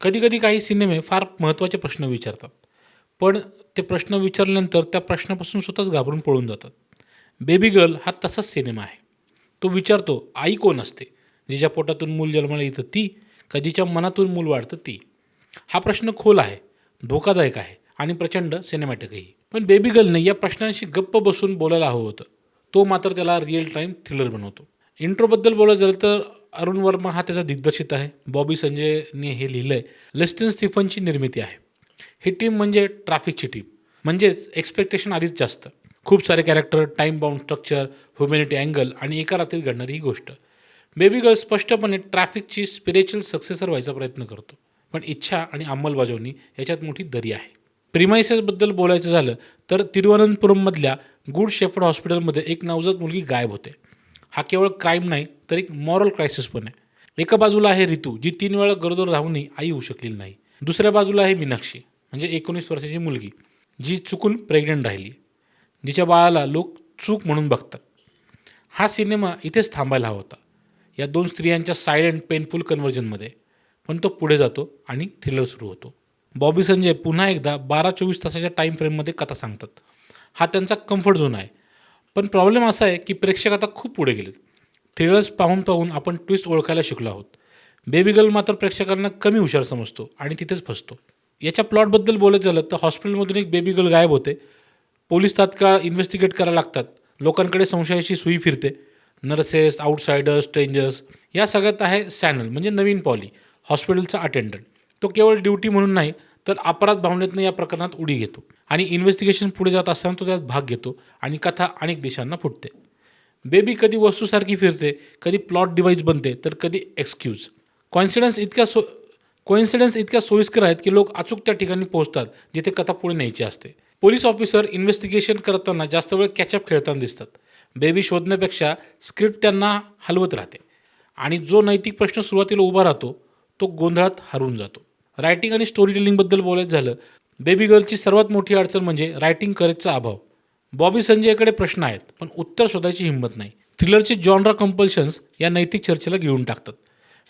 कधीकधी काही सिनेमे फार महत्त्वाचे प्रश्न विचारतात. पण ते प्रश्न विचारल्यानंतर त्या प्रश्नापासून स्वतःच घाबरून पळून जातात. बेबी गर्ल हा तसाच सिनेमा आहे. तो विचारतो आई कोण असते? जिच्या पोटातून मूल जन्माला येतं ती का जिच्या मनातून मूल वाढतं ती? हा प्रश्न खोल आहे धोकादायक आहे आणि प्रचंड सिनेमॅटिकही पण बेबी गर्लने या प्रश्नांशी गप्प बसून बोलायला हवं होतं. तो मात्र त्याला रिअल टाईम थ्रिलर बनवतो. इंट्रोबद्दल बोलायचं झालं तर अरुण वर्मा हा त्याचा दिग्दर्शित आहे. बॉबी संजयने हे लिहिलं आहे लेस्टन स्टीफनची निर्मिती आहे. ही टीम म्हणजे ट्रॅफिकची टीम. म्हणजेच एक्सपेक्टेशन आधीच जास्त. खूप सारे character time bound structure humanity angle आणि एका रात्रीत घडणारी ही गोष्ट. बेबी गर्ल स्पष्टपणे ट्रॅफिकची स्पिरिच्युअल सक्सेसर व्हायचा प्रयत्न करतो. पण इच्छा आणि अंमलबजावणी याच्यात मोठी दरी आहे. प्रिमायसेसबद्दल बोलायचं झालं तर तिरुवनंतपुरममधल्या गुड शेफर्ड हॉस्पिटलमध्ये एक नवजात मुलगी गायब होते. हा केवळ क्राईम नाही तर एक मॉरल क्रायसिस पण आहे. एका बाजूला आहे रितू जी तीन वेळा गरोदर राहूनही आई होऊ शकलेली नाही. दुसऱ्या बाजूला आहे मीनाक्षी म्हणजे एकोणीस वर्षाची मुलगी जी चुकून प्रेग्नंट राहिली. जिच्या बाळाला लोक चूक म्हणून बघतात. हा सिनेमा इथेच थांबायला हवा होता. या दोन स्त्रियांच्या सायलेंट पेनफुल कन्व्हर्जनमध्ये पण तो पुढे जातो आणि थ्रिलर सुरू होतो. बॉबी संजय पुन्हा एकदा बारा चोवीस तासाच्या टाईम फ्रेममध्ये कथा सांगतात. हा त्यांचा कम्फर्ट झोन आहे. पण प्रॉब्लेम असा आहे की प्रेक्षक आता खूप पुढे गेलेत. थ्रिलर्स पाहून पाहून आपण ट्विस्ट ओळखायला शिकलो आहोत. बेबी गर्ल मात्र प्रेक्षकांना कमी हुशार समजतो आणि तिथेच फसतो. याच्या प्लॉटबद्दल बोलत झालं तर हॉस्पिटलमधून एक बेबी गर्ल गायब होते. पोलीस तात्काळ इन्व्हेस्टिगेट करायला लागतात. लोकांकडे संशयाची सुई फिरते. नर्सेस आउटसायडर्स स्ट्रेंजर्स या सगळ्यात आहे सॅनल म्हणजे नवीन पॉली हॉस्पिटलचा अटेंडंट तो केवळ ड्युटी म्हणून नाही तर अपराध भावनेतनं या प्रकरणात उडी घेतो. आणि इन्व्हेस्टिगेशन पुढे जात असताना तो त्यात भाग घेतो आणि कथा अनेक दिशांना फुटते. बेबी कधी वस्तूसारखी फिरते कधी प्लॉट डिवाईस बनते तर कधी एक्सक्यूज कॉन्सिडन्स इतक्या सो कॉन्सिडन्स इतक्या सोयीस्कर आहेत की लोक अचूक त्या ठिकाणी पोहोचतात जिथे कथा पुढे न्यायची असते. पोलीस ऑफिसर इन्व्हेस्टिगेशन करताना जास्त वेळ कॅचअप खेळताना दिसतात. बेबी शोधण्यापेक्षा स्क्रिप्ट त्यांना हलवत राहते. आणि जो नैतिक प्रश्न सुरुवातीला उभा राहतो तो गोंधळात हरवून जातो. रायटिंग आणि स्टोरी टेलिंगबद्दल बोलायचं झालं बेबी गर्लची सर्वात मोठी अडचण म्हणजे रायटिंग करेजचा अभाव. बॉबी संजयकडे प्रश्न आहेत पण उत्तर शोधायची हिंमत नाही. थ्रिलरचे जॉनरा कंपल्शन्स या नैतिक चर्चेला घेऊन टाकतात.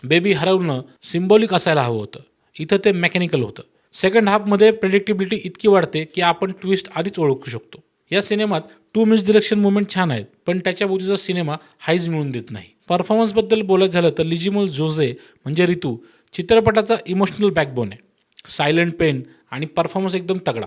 बेबी हरवणं सिम्बॉलिक असायला हवं होतं. इथं ते मेकॅनिकल होतं. सेकंड हाफमध्ये प्रेडिक्टिबिलिटी इतकी वाढते की आपण ट्विस्ट आधीच ओळखू शकतो. या सिनेमात टू मिस डिरेक्शन मुवमेंट छान आहेत पण त्याच्या बुद्धीचा सिनेमा हाईज मिळून देत नाही. परफॉर्मन्सबद्दल बोलायचं झालं तर लिजिमोल जोझे म्हणजे रितू चित्रपटाचा इमोशनल बॅकबोन आहे. सायलेंट पेन आणि परफॉर्मन्स एकदम तगडा.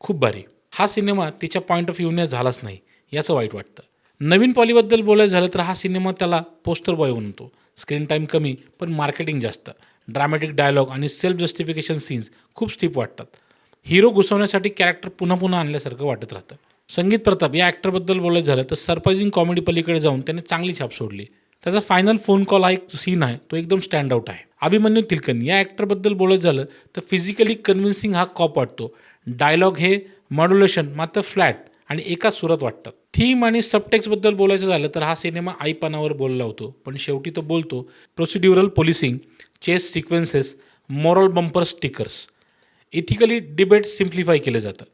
खूप भारी. हा सिनेमा तिच्या पॉईंट ऑफ व्ह्यूने झालाच नाही याचं वाईट वाटतं. नवीन पॉलीबद्दल बोलायचं झालं तर हा सिनेमा त्याला पोस्टर बॉय बनतो स्क्रीन टाईम कमी पण मार्केटिंग जास्त. ड्रामॅटिक डायलॉग आणि सेल्फ जस्टिफिकेशन सीन्स खूप स्टीप वाटतात. हिरो घुसवण्यासाठी कॅरेक्टर पुन्हा पुन्हा आणल्यासारखं वाटत राहतं. संगीत प्रताप या ॲक्टरबद्दल बोलायचं झालं तर सरप्रायझिंग कॉमेडी पलीकडे जाऊन त्याने चांगली छाप सोडली. त्याचा फायनल फोन कॉल हा एक सीन आहे. तो एकदम स्टँड आउट आहे. अभिमन्यू तिलकन या ॲक्टरबद्दल बोलायचं झालं तर फिजिकली कन्व्हिन्सिंग हा कॉप वाटतो. डायलॉग हे मॉड्युलेशन मात्र फ्लॅट आणि एकाच सुरात वाटतात थीम आणि सबटेक्सबद्दल बोलायचं झालं तर हा सिनेमा आईपणावर बोलला होतो. पण शेवटी तो बोलतो procedural policing chase sequences moral bumper stickers ethically debate simplify केलं जातं.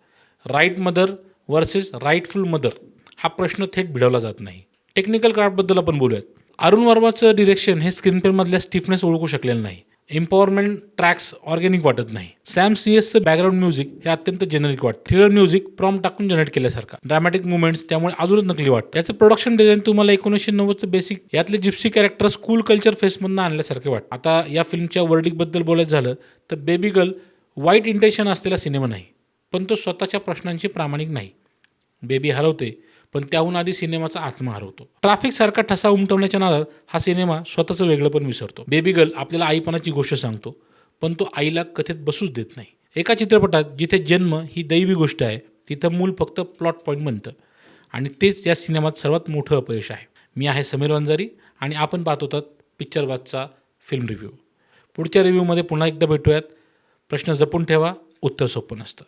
Right mother versus rightful mother हा प्रश्न थेट भिडवला जात नाही. टेक्निकल क्राफ्टबद्दल आपण बोलूयात. अरुण वर्माचं डिरेक्शन हे स्क्रीनप्लेमधल्या स्टिफनेस ओळखू शकलेलं नाही. एम्पॉवरमेंट ट्रॅक्स ऑर्गॅनिक वाटत नाही. सॅम सीएसचं बॅकग्राऊंड म्युझिक हे अत्यंत जेनरिक वाटतं. थ्रिलर म्युझिक प्रॉम टाकून जनरेट केल्यासारखा. ड्रामॅटिक मुवमेंट्स त्यामुळे अजूनच नकली वाटतं. याचं प्रोडक्शन डिझाईन तुम्हाला एकोणीसशे नव्वदचं बेसिक यातले जिप्सी कॅरेक्टर स्कूल कल्चर फेसमधनं आणल्यासारखे वाटतं. आता या फिल्मच्या वर्डिकबद्दल बोलायचं झालं तर बेबी गर्ल वाईट इंटेन्शन असलेला सिनेमा नाही. पण तो स्वतःच्या प्रश्नांशी प्रामाणिक नाही. बेबी हरवते पण त्याहून आधी सिनेमाचा आत्महार होतो. ट्रॅफिक सारखा ठसा उमटवण्याच्या नादात हा सिनेमा स्वतःचं वेगळं पण विसरतो. बेबी गर्ल आपल्याला आईपणाची गोष्ट सांगतो पण तो आईला कथेत बसूच देत नाही. एका चित्रपटात जिथे जन्म ही दैवी गोष्ट आहे तिथं मूल फक्त प्लॉट पॉईंट बनतं आणि तेच या सिनेमात सर्वात मोठं अपयश आहे. मी आहे समीर वंजारी आणि आपण पाहत होतात पिक्चरबाजचा फिल्म रिव्ह्यू पुढच्या रिव्ह्यूमध्ये पुन्हा एकदा भेटूयात. प्रश्न जपून ठेवा उत्तर सोपं नसतं.